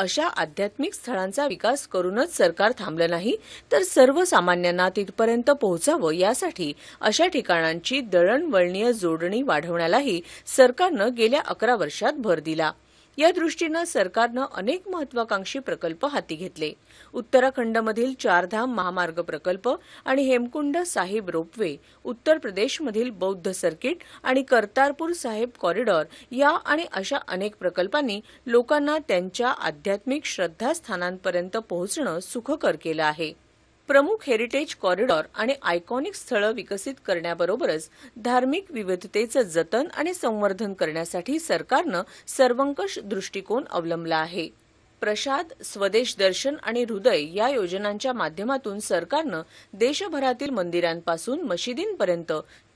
अशा आध्यात्मिक स्थळांचा विकास करूनच सरकार थांबलं नाही तर सर्वसामान्यांना तिथपर्यंत पोहोचावं यासाठी अशा ठिकाणांची दळणवळणीय जोडणी वाढवण्यालाही सरकारनं गेल्या अकरा वर्षात भर दिला. या दृष्टीनं सरकारनं अनेक महत्वाकांक्षी प्रकल्प हाती घेतले. उत्तराखंडमधील चारधाम महामार्ग प्रकल्प आणि हेमकुंड साहिब रोपवे उत्तर प्रदेशमधील बौद्ध सर्किट आणि करतारपूर साहेब कॉरिडॉर या आणि अशा अनेक प्रकल्पांनी लोकांना त्यांच्या आध्यात्मिक श्रद्धास्थानांपर्यंत पोहोचणं सुखकर केलं आहे. प्रमुख हेरिटेज कॉरिडॉर आणि आयकॉनिक स्थळं विकसित करण्याबरोबरच धार्मिक विविधतेचं जतन आणि संवर्धन करण्यासाठी सरकारनं सर्वंकष दृष्टिकोन अवलंबला आहे. प्रसाद स्वदेश दर्शन आणि हृदय या योजनांच्या माध्यमातून सरकारनं देशभरातील मंदिरांपासून मशिदींपर्यंत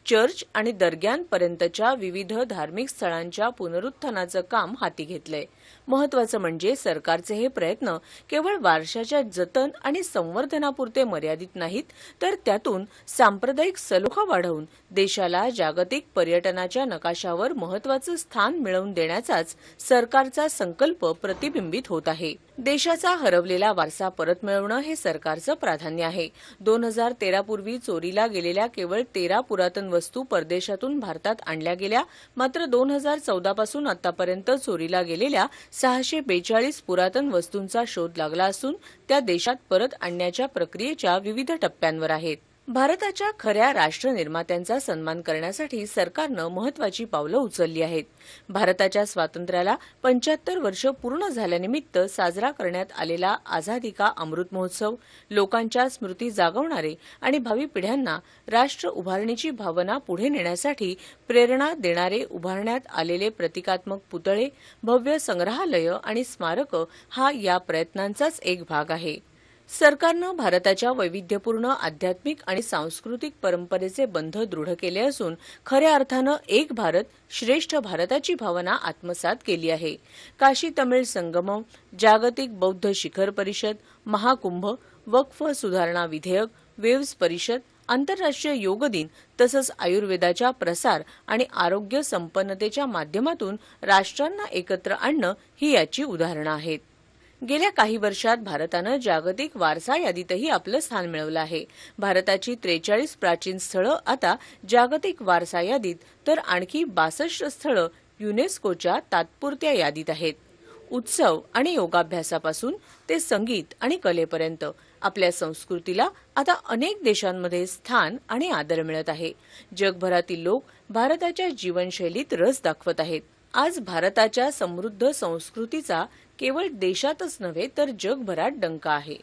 चर्च आणि दर्ग्यांपर्यंतच्या विविध धार्मिक स्थळांच्या पुनरुत्थानाचं काम हाती घेतलंय. महत्वाचं म्हणजे सरकारचे हे प्रयत्न केवळ वारशाच्या जतन आणि संवर्धनापुरते मर्यादित नाहीत तर त्यातून सांप्रदायिक सलोखा वाढवून देशाला जागतिक पर्यटनाच्या नकाशावर महत्वाचं स्थान मिळवून देण्याचाच सरकारचा संकल्प प्रतिबिंबित होत आहे. देशाचा हरवलेला वारसा परत मिळवणं हे सरकारचं प्राधान्य आहे. दोन हजार तेरापूर्वी चोरीला गेलेल्या केवळ तेरा पुरातन वस्तू परदेशातून भारतात आणल्या गेल्या मात्र दोन हजार चौदापासून आतापर्यंत चोरीला गेलेल्या सहाशे बेचाळीस पुरातन वस्तूंचा शोध लागला असून त्या देशात परत आणण्याच्या प्रक्रियेच्या विविध टप्प्यांवर आहेत. भारताच्या खऱ्या राष्ट्रनिर्मात्यांचा सन्मान करण्यासाठी सरकारनं महत्वाची पावलं उचलली आहेत. भारताच्या स्वातंत्र्याला पंच्याहत्तर वर्ष पूर्ण झाल्यानिमित्त साजरा करण्यात आलेला आझादी का अमृत महोत्सव लोकांच्या स्मृती जागवणारे आणि भावी पिढ्यांना राष्ट्र उभारणीची भावना पुढे नेण्यासाठी प्रेरणा देणारे उभारण्यात आलेले प्रतिकात्मक पुतळे भव्य संग्रहालय आणि स्मारकं हा या प्रयत्नांचाच एक भाग आहे. सरकारनं भारताच्या वैविध्यपूर्ण आध्यात्मिक आणि सांस्कृतिक परंपरेचे बंध दृढ केले असून खऱ्या अर्थानं एक भारत श्रेष्ठ भारताची भावना आत्मसात केली आहे. काशी तमिळ संगमम जागतिक बौद्ध शिखर परिषद महाकुंभ वक्फ सुधारणा विधेयक वेव्स परिषद आंतरराष्ट्रीय योग दिन तसंच आयुर्वेदाच्या प्रसार आणि आरोग्य संपन्नतेच्या माध्यमातून राष्ट्रांना एकत्र आणणं ही याची उदाहरणं आहेत. गेल्या काही वर्षात भारतानं जागतिक वारसा यादीतही आपलं स्थान मिळवलं आहे. भारताची त्रेचाळीस प्राचीन स्थळं आता जागतिक वारसा यादीत तर आणखी बासष्ट स्थळं युनेस्कोच्या तात्पुरत्या यादीत आहेत. उत्सव आणि योगाभ्यासापासून ते संगीत आणि कलेपर्यंत आपल्या संस्कृतीला आता अनेक देशांमध्ये स्थान आणि आदर मिळत आहे. जगभरातील लोक भारताच्या जीवनशैलीत रस दाखवत आहेत. आज भारताच्या समृद्ध संस्कृतीचा केवळ देशातच नव्हे तर जगभरात डंका आहे.